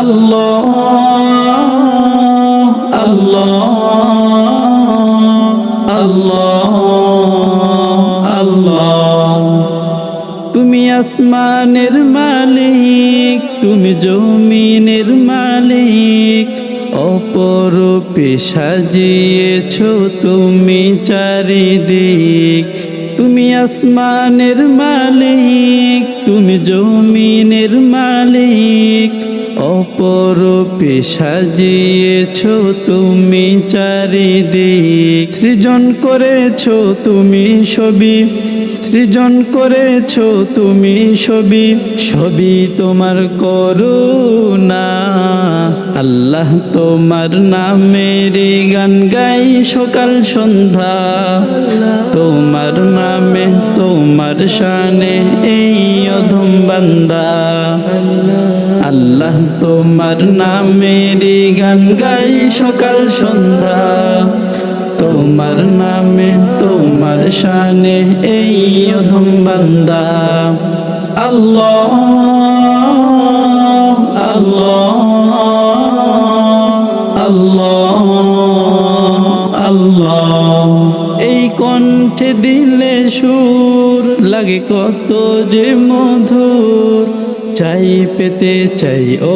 আল্লাহ আল্লাহ আল্লাহ আল্লাহ তুমি আসমানের মালিক, তুমি জমিনের মালিক অপরূপে সাজিয়েছ তুমি চারিদিক। তুমি আসমানের মালিক, তুমি জমিনের মালিক অপরূপে সাজিয়েছ তুমি চারিদিক। সৃজন করেছ তুমি ছবি, সৃজন করেছ তুমি ছবি ছবি তোমার করুণা। আল্লাহ তোমার নামের গান গাই সকাল সন্ধ্যা। তোমার নামে, তোমার শানে এই অধম বান্দা। আল্লাহ তোমার নামের গান গাই সকাল সন্ধ্যা। তোমার নামে, তোমার শানে এই অধম বান্দা। আল্লাহ আল্লাহ আল্লাহ আল্লাহ। এই কণ্ঠে দিলে সুর লাগে কত যে মধুর। চাই পেতে চাই। ও